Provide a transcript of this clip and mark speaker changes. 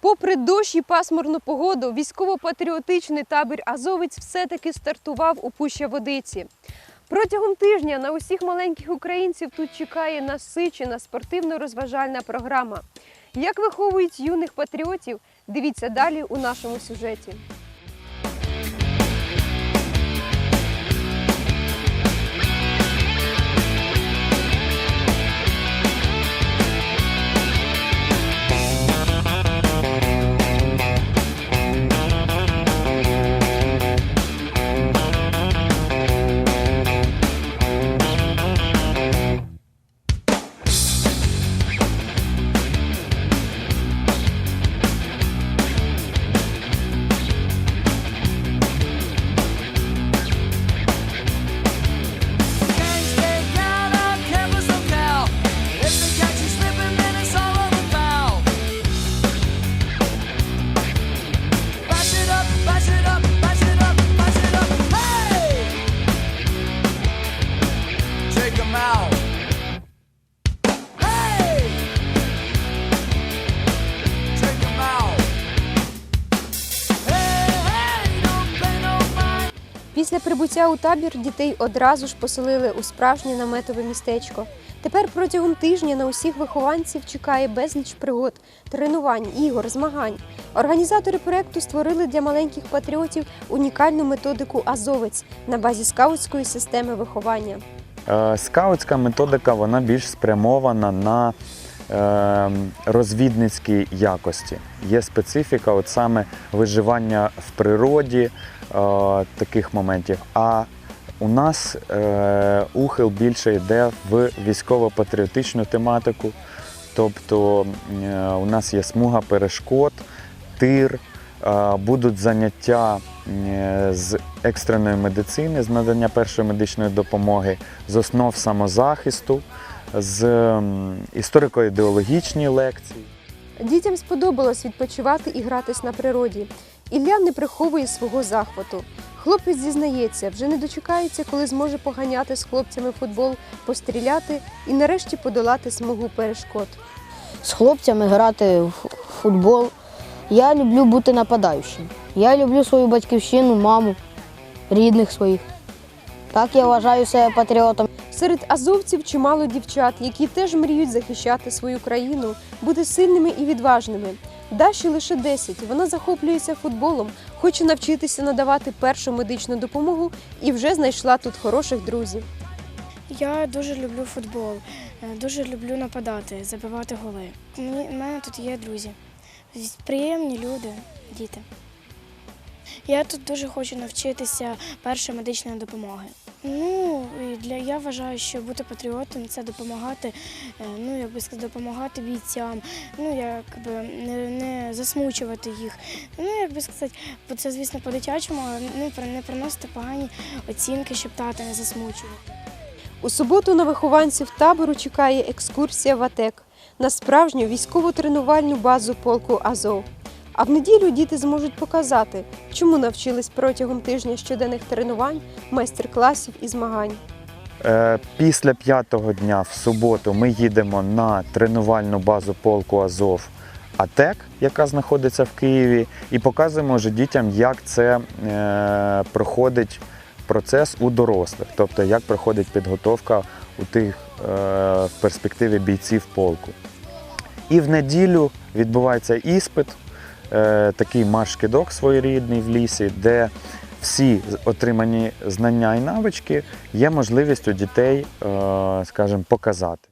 Speaker 1: Попри дощ і пасмурну погоду, військово-патріотичний табір Азовець все-таки стартував у Пуща Водиці. Протягом тижня на усіх маленьких українців тут чекає насичена спортивно-розважальна програма. Як виховують юних патріотів, дивіться далі у нашому сюжеті. Після прибуття у табір дітей одразу ж поселили у справжнє наметове містечко. Тепер протягом тижня на усіх вихованців чекає безліч пригод, тренувань, ігор, змагань. Організатори проекту створили для маленьких патріотів унікальну методику Азовець на базі скаутської системи виховання.
Speaker 2: Е, Скаутська методика вона більш спрямована на е, розвідницькі якості. Є специфіка, от саме виживання в природі е, таких моментів. А у нас е, ухил більше йде в військово-патріотичну тематику. Тобто е, у нас є смуга перешкод, тир, будуть заняття з екстреної медицини, з надання першої медичної допомоги, з основ самозахисту, з історико-ідеологічні лекції.
Speaker 1: Дітям сподобалось відпочивати і гратись на природі. Ілля не приховує свого захвату. Хлопець зізнається, вже не дочекається, коли зможе поганяти з хлопцями футбол, постріляти і нарешті подолати смугу перешкод.
Speaker 3: з хлопцями грати в футбол. Я люблю бути нападаючим. Я люблю свою батьківщину, маму, рідних своїх. Так я вважаю себе патріотом.
Speaker 1: Серед азовців чимало дівчат, які теж мріють захищати свою країну, бути сильними і відважними. Даші лише 10. Вона захоплюється футболом, хоче навчитися надавати першу медичну допомогу і вже знайшла тут хороших друзів.
Speaker 4: Я дуже люблю футбол, е, дуже люблю нападати, забивати голи. Мені, в мене тут є друзі, приємні люди, діти. Я тут дуже хочу навчитися першої медичної допомоги. Ну, і для, я вважаю, що бути патріотом це допомагати, е, ну, як би сказати, допомагати бійцям, ну, якби не, не засмучувати їх. Ну, як би сказати, це, звісно, по-дитячому, але ну, не приносити погані оцінки, щоб тата не засмучувати.
Speaker 1: У суботу на вихованців табору чекає екскурсія в АТЕК на справжню військову тренувальну базу полку Азов. А в неділю діти зможуть показати, чому навчились протягом тижня щоденних тренувань, майстер-класів і змагань.
Speaker 2: Е, Після п'ятого дня в суботу ми їдемо на тренувальну базу полку Азов АТЕК, яка знаходиться в Києві, і показуємо вже дітям, як це е, проходить процес у дорослих, тобто як проходить підготовка у тих е, в перспективі бійців полку. І в неділю відбувається іспит, такий марш-кидок своєрідний в лісі, де всі отримані знання і навички є можливістю дітей, е, скажімо, показати.